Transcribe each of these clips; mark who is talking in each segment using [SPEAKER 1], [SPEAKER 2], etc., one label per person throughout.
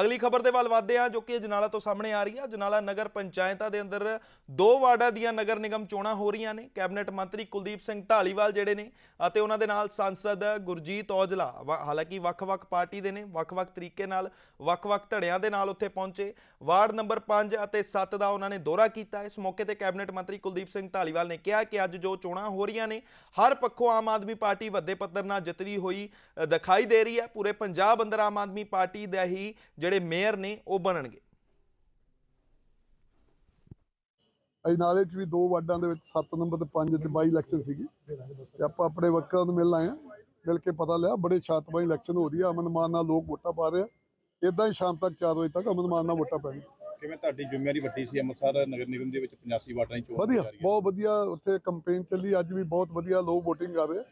[SPEAKER 1] ਅਗਲੀ ਖਬਰ ਦੇ ਵੱਲ ਵਧਦੇ ਹਾਂ, ਜੋ ਕਿ ਜਨਾਲਾ ਤੋਂ ਸਾਹਮਣੇ ਆ ਰਹੀ ਹੈ ਜਨਾਲਾ ਨਗਰ ਪੰਚਾਇਤਾਂ ਦੇ ਅੰਦਰ ਦੋ ਵਾਰਡਾਂ ਦੀਆਂ ਨਗਰ ਨਿਗਮ ਚੋਣਾਂ ਹੋ ਰਹੀਆਂ ਨੇ। ਕੈਬਨਿਟ ਮੰਤਰੀ ਕੁਲਦੀਪ ਸਿੰਘ ਢਾਲੀਵਾਲ ਜਿਹੜੇ ਨੇ ਅਤੇ ਉਹਨਾਂ ਦੇ ਨਾਲ ਸੰਸਦ ਗੁਰਜੀਤ ਔਜਲਾ, ਵਾ- ਹਾਲਾਂਕਿ ਵੱਖ-ਵੱਖ ਪਾਰਟੀ ਦੇ ਨੇ, ਵੱਖ-ਵੱਖ ਤਰੀਕੇ ਨਾਲ, ਵੱਖ-ਵੱਖ ਧੜਿਆਂ ਦੇ ਨਾਲ ਉੱਥੇ ਪਹੁੰਚੇ। ਵਾਰਡ ਨੰਬਰ 5 ਅਤੇ 7 ਦਾ ਉਹਨਾਂ ਨੇ ਦੌਰਾ ਕੀਤਾ। ਇਸ ਮੌਕੇ ਤੇ ਕੈਬਨਿਟ ਮੰਤਰੀ ਕੁਲਦੀਪ ਸਿੰਘ ਢਾਲੀਵਾਲ ਨੇ ਕਿਹਾ ਕਿ ਅੱਜ ਜੋ ਚੋਣਾਂ ਹੋ ਰਹੀਆਂ ਨੇ, ਹਰ ਪੱਖੋਂ ਆਮ ਆਦਮੀ ਪਾਰਟੀ ਵੱਡੇ ਪੱਧਰ ਨਾਲ ਜਿੱਤਦੀ ਹੋਈ ਦਿਖਾਈ ਦੇ ਰਹੀ ਹੈ। ਪੂਰੇ ਪੰਜਾਬ ਅੰਦਰ ਆਮ ਆਦਮੀ ਪਾਰਟੀ ਦਾ ਹੀ ਜਿਹੜੇ ਮੇਅਰ ਨੇ ਉਹ ਬਣਨਗੇ।
[SPEAKER 2] ਅਸੀਂ ਨਾਲੇ ਚ ਵੀ ਦੋ ਵਾਰਡਾਂ ਦੇ ਵਿੱਚ 7 ਨੰਬਰ ਤੇ 5 ਚ ਬਾਈ ਇਲੈਕਸ਼ਨ ਸੀਗੀ। ਤੇ ਆਪਾਂ ਆਪਣੇ ਵਰਕਰਾਂ ਨੂੰ ਮਿਲਣ ਆਏ ਆ ਮਿਲ ਕੇ ਪਤਾ ਲਿਆ ਬੜੇ ਸ਼ਾਂਤਮਈ ਇਲੈਕਸ਼ਨ ਹੋ ਰਹੀ ਆ। ਅਮਨ ਮਾਨ ਨਾਲ ਲੋਕ ਵੋਟਾਂ ਪਾ ਰਹੇ ਆ। ਇਦਾਂ ਹੀ ਸ਼ਾਮ ਤੱਕ 4 ਵਜੇ ਤੱਕ ਅਮਨ ਮਾਨ ਨਾਲ ਵੋਟਾਂ ਪੈਣਗੀਆਂ।
[SPEAKER 3] ਕਿਵੇਂ ਤੁਹਾਡੀ ਜ਼ਿੰਮੇਵਾਰੀ ਵੱਡੀ ਸੀ? ਅੰਮ੍ਰਿਤਸਰ ਨਗਰ ਨਿਗਮ ਦੇ ਵਿੱਚ 85 ਵਾਟਾਂ ਦੀ ਚੋਣ
[SPEAKER 2] ਵਧੀਆ ਬਹੁਤ ਵਧੀਆ ਉੱਥੇ ਕੰਪੇਨ ਚੱਲੀ। ਅੱਜ ਵੀ ਬਹੁਤ ਵਧੀਆ ਲੋਕ VOTING ਕਰ ਰਹੇ ਆ।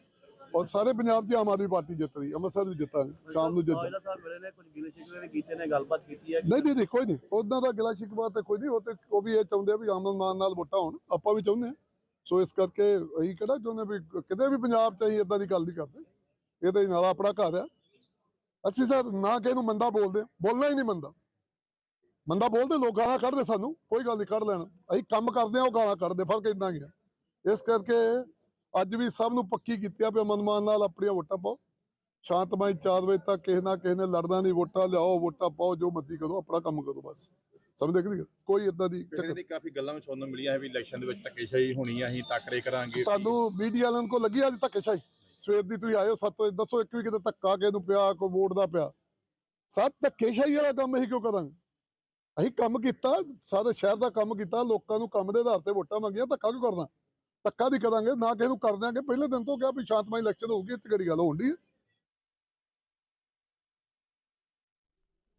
[SPEAKER 2] ਔਰ ਸਾਰੇ ਪੰਜਾਬ 'ਚ ਆਮ ਆਦਮੀ ਪਾਰਟੀ ਜਿੱਤ ਰਹੀ ਅੰਮ੍ਰਿਤਸਰ ਵੀ ਜਿੱਤਾਂਗੇ ਸ਼ਾਮ ਨੂੰ ਜਿੱਤ
[SPEAKER 4] ਔਜਲਾ ਸਾਹਿਬ ਮਿਲੇ ਨੇ ਕੁਝ ਗਿਲੇ ਸ਼ਿਕਵੇ ਵੀ ਕੀਤੇ ਨੇ ਗੱਲਬਾਤ ਕੀਤੀ ਹੈ।
[SPEAKER 2] ਨਹੀਂ ਨਹੀਂ ਕੋਈ ਨਹੀਂ। ਉਹਨਾਂ ਦਾ ਗਿਲਾ ਸ਼ਿਕਵਾ ਤੇ ਕੋਈ ਨਹੀਂ ਉਹ ਤੇ ਉਹ ਵੀ ਇਹ ਚਾਹੁੰਦੇ ਆ ਵੀ ਅਮਨ ਮਾਨ ਨਾਲ ਵੋਟਾਂ ਹੋਣ ਆਪਾਂ ਵੀ ਚਾਹੁੰਦੇ ਆ। ਸੋ ਇਸ ਕਰਕੇ ਅਸੀਂ ਕਿਹੜਾ ਚਾਹੁੰਦੇ ਵੀ ਕਿਤੇ ਵੀ ਪੰਜਾਬ 'ਚ ਅਸੀਂ ਇਦਾਂ ਦੀ ਗੱਲ ਨਹੀਂ ਕਰਦੇ। ਇਹ ਤਾਂ ਨਾਲ ਆਪਣਾ ਘਰ ਆ। ਅਸੀਂ ਸਰ ਨਾ ਕਿਸੇ ਨੂੰ ਮੰਦਾ ਬੋਲਦੇ ਬੋਲਣਾ ਹੀ ਨਹੀਂ ਮੰਦਾ। ਮੰਦਾ ਬੋਲਦੇ ਲੋਕ ਗਾਲਾਂ ਕੱਢਦੇ ਸਾਨੂੰ ਕੋਈ ਗੱਲ ਨਹੀਂ ਕੱਢ ਲੈਣ। ਅਸੀਂ ਕੰਮ ਕਰਦੇ ਆ ਉਹ ਗਾਲਾਂ ਕੱਢਦੇ ਫ਼ਰਕ ਇਦਾਂ ਗਿਆ ਇਸ ਕਰਕੇ ਅੱਜ ਵੀ ਸਭ ਨੂੰ ਪੱਕੀ ਕੀਤੀ ਆ ਵੀ ਅਮਨ ਮਾਨ ਨਾਲ ਆਪਣੀਆਂ ਵੋਟਾਂ ਪਾਓ। ਸ਼ਾਂਤਮਈ 4 ਵਜੇ ਤੱਕ ਕਿਸੇ ਨਾ ਕਿਸੇ ਨੇ ਲੜਨਾ ਨਹੀਂ ਵੋਟਾਂ ਲਿਆਓ ਵੋਟਾਂ ਪਾਓ ਜੋ ਮਰਜ਼ੀ ਕਰੋ ਆਪਣਾ ਕੰਮ ਕਰੋ ਬਸ। ਸਮਝਦੇ ਕਿ ਕੋਈ ਇਦਾਂ ਦੀ
[SPEAKER 3] ਦੀ ਕਾਫੀ ਗੱਲਾਂ ਵਿੱਚ ਸੁਣਨ ਮਿਲੀਆਂ ਹੈ ਵੀ ਇਲੈਕਸ਼ਨ ਦੇ ਵਿੱਚ ਧੱਕੇਸ਼ਾਹੀ ਹੋਣੀ ਆ ਅਸੀਂ ਟੱਕਰੇ ਕਰਾਂਗੇ
[SPEAKER 2] ਤੁਹਾਨੂੰ ਮੀਡੀਆ ਵਾਲਿਆਂ ਕੋਲ ਲੱਗੀ ਅੱਜ ਧੱਕੇਸ਼ਾਹੀ? ਸਵੇਰ ਦੀ ਤੁਸੀਂ ਆਇਓ 7 ਵਜੇ ਦੱਸੋ ਇੱਕ ਵੀ ਕਿਤੇ ਧੱਕਾ ਕਿਸੇ ਨੂੰ ਪਿਆ ਕੋਈ ਵੋਟ ਦਾ ਪਿਆ। ਸੱਤ ਧੱਕੇਸ਼ਾਹੀ ਵਾਲਾ ਕੰਮ ਅਸੀਂ ਕਿਉਂ ਕਰਾਂਗੇ? ਅਸੀਂ ਕੰਮ ਕੀਤਾ ਸਾਰੇ ਸ਼ਹਿਰ ਦਾ ਕੰਮ ਕੀਤਾ ਲੋਕਾਂ ਨੂੰ ਕੰਮ ਦੇ ਆਧਾਰ ਤੇ ਵੋਟਾਂ ਮੰਗੀਆਂ ਧੱਕਾ ਕਿਉਂ ਕਰਨਾ? ਧੱਕਾ ਦੀ ਕਰਾਂਗੇ, ਨਾ ਕਿਸੇ ਨੂੰ ਕਰ ਦਿਆਂਗੇ ਪਹਿਲੇ ਦਿਨ ਤੋਂ ਕਿਹਾ ਵੀ ਸ਼ਾਂਤਮਈ ਇਲੈਕਸ਼ਨ ਹੋਊਗੀ, ਇੱਥੇ ਕਿਹੜੀ ਗੱਲ ਹੋਣ ਦੀ